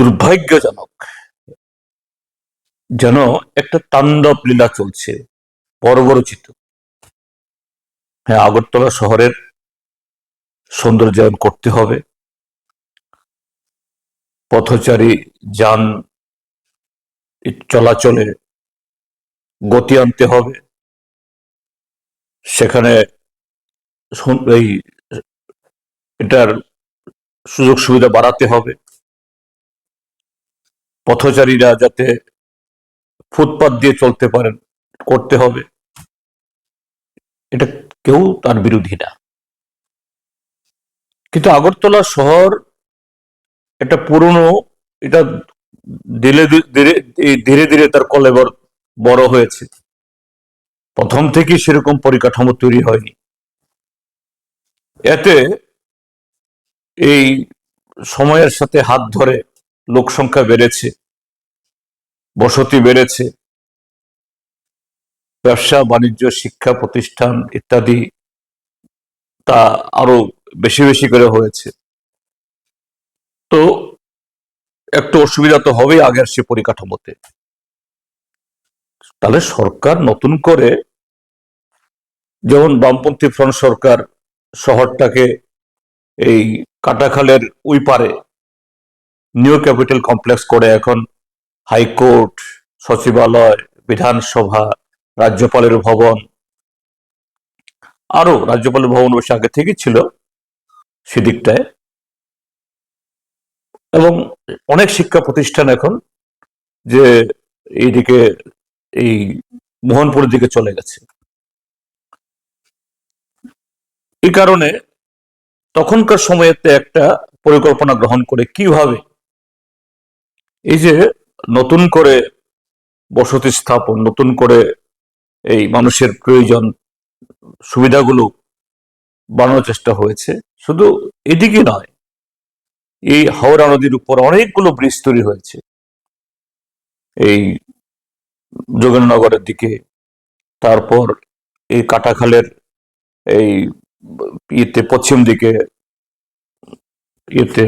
দুর্ভাগ্যজনক। যেন একটা তাণ্ডব লীলা চলছে, বর্বরচিত। হ্যাঁ আগরতলা শহরের সৌন্দর্যায়ন করতে হবে। পথচারী যান চলাচলে গতি আনতে হবে। সেখানে এই এটার সুযোগ সুবিধা বাড়াতে হবে। পথচারীরা যাতে ফুটপাত দিয়ে চলতে পারেন, করতে হবে। এটা কেউ তার বিরোধী না। কিন্তু আগরতলা শহর একটা পুরনো, এটা ধীরে ধীরে ধীরে ধীরে তার কলেবর বড় হয়েছে। প্রথম থেকে সেরকম পরিকাঠামো তৈরি হয়নি। এতে এই সময়ের সাথে হাত ধরে লোক সংখ্যা বেড়েছে, বসতি বেড়েছে, ব্যবসা, বাণিজ্য, শিক্ষা প্রতিষ্ঠান ইত্যাদি তা আরও বেশি বেশি করে হয়েছে। তো একটু অসুবিধা তো হবেই আগের সে পরিকাঠামোতে। তাহলে সরকার নতুন করে যেমন বামপন্থী ফ্রন্ট সরকার শহরটাকে এই কাটাখালের ওই পারে নিউ ক্যাপিটাল কমপ্লেক্স করে এখন হাইকোর্ট সচিবালয়, বিধানসভা, রাজ্যপালের ভবন, আরও রাজ্যপালের ভবন অবশ্য আগে থেকে ছিল সেদিকটায়। এবং অনেক শিক্ষা প্রতিষ্ঠান এখন যে এইদিকে, এই মোহনপুরের দিকে চলে গেছে। এই কারণে তখনকার সময়েতে একটা পরিকল্পনা গ্রহণ করে কীভাবে এই যে নতুন করে বসতি স্থাপন, নতুন করে এই মানুষের প্রয়োজন সুবিধাগুলো বানানোর চেষ্টা হয়েছে, শুধু এদিকে নয়, এই হাওড়া নদীর উপর অনেকগুলো ব্রিজ তৈরি হয়েছে। এই যোগেন্দ্রনগরের দিকে, তারপর এই কাটাখালের এই ইয়েতে পশ্চিম দিকে, ইয়েতে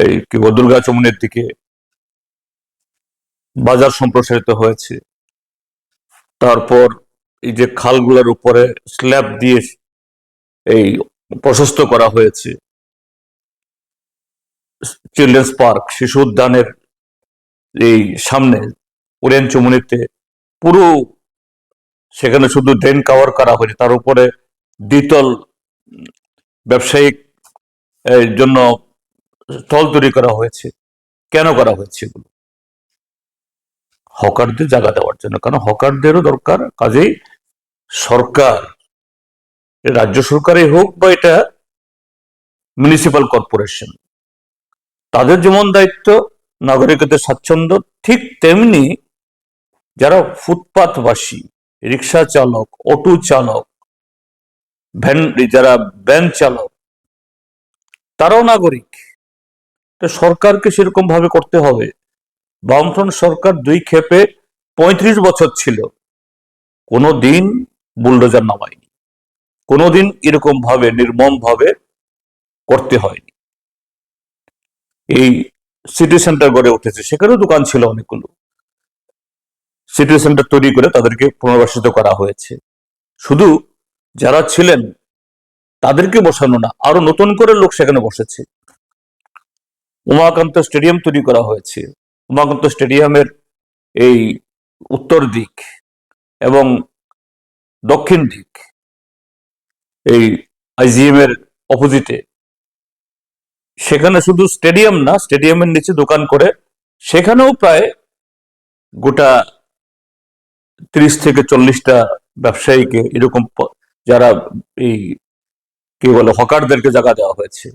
এই কি দুর্গা চমনের দিকে বাজার সম্প্রসারিত হয়েছে। তারপর এই যে খালগুলোর উপরে স্ল্যাব দিয়ে এই প্রশস্ত করা হয়েছে। চিলড্রেন্স পার্ক শিশু উদ্যানের এই সামনে ওরিয়ান চমুনিতে পুরো সেখানে শুধু ড্রেন কাভার করা হয়েছে তার উপরে দ্বিতল ব্যবসায়িক জন্য স্টল তৈরি করা হয়েছে। কেন করা হয়েছে এগুলো? হকারদের জায়গা দেওয়ার জন্য। কারণ হকারদেরও দরকার। কাজেই সরকার রাজ্য সরকারই হোক বা এটা মিউনিসিপাল কর্পোরেশন তাদের যেমন দায়িত্ব, নাগরিকদের স্বাচ্ছন্দ্য, ঠিক তেমনি যারা ফুটপাথবাসী, রিক্সা চালক, অটো চালক, ভ্যান, যারা ভ্যান চালক, তারাও নাগরিক। তো সরকারকে সেরকম ভাবে করতে হবে। বামফ্রন্ট সরকার দুই ক্ষেপে পঁয়ত্রিশ বছর ছিল। কোনো দিন বুলডোজার নামায়নি। কোনোদিন এরকম ভাবে নির্মম ভাবে করতে হয়নি। এই সিটি সেন্টার গড়ে উঠেছে। সেখানেও দোকান ছিল অনেকগুলো। সিটি সেন্টার তৈরি করে তাদেরকে পুনর্বাসিত করা হয়েছে। শুধু যারা ছিলেন, তাদেরকে বসানো না, আরও নতুন করে লোক সেখানে বসেছে। উমাকান্ত স্টেডিয়াম তৈরি করা হয়েছে। উমাকান্ত স্টেডিয়ামের এই উত্তর দিক এবং দক্ষিণ দিক এই আইজিএম এর অপোজিটে। সেখানে শুধু স্টেডিয়াম না, স্টেডিয়ামের নিচে দোকান করে সেখানেও প্রায় গোটা ত্রিশ থেকে চল্লিশটা ব্যবসায়ীকে এরকম যারা এই কি বলে, হকারদেরকে জায়গা দেওয়া হয়েছে।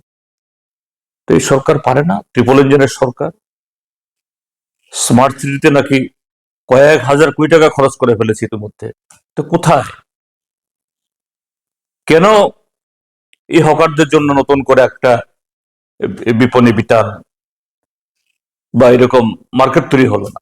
তো এই সরকার পারে না ট্রিপল ইঞ্জিনের সরকার। স্মার্ট সিটিতে নাকি কয়েক হাজার কোটি টাকা খরচ করে ফেলেছে ইতিমধ্যে। তো কোথায়? কেন এই হকারদের জন্য নতুন করে একটা বিপণী বিতান বা এরকম মার্কেট তৈরি হলো না?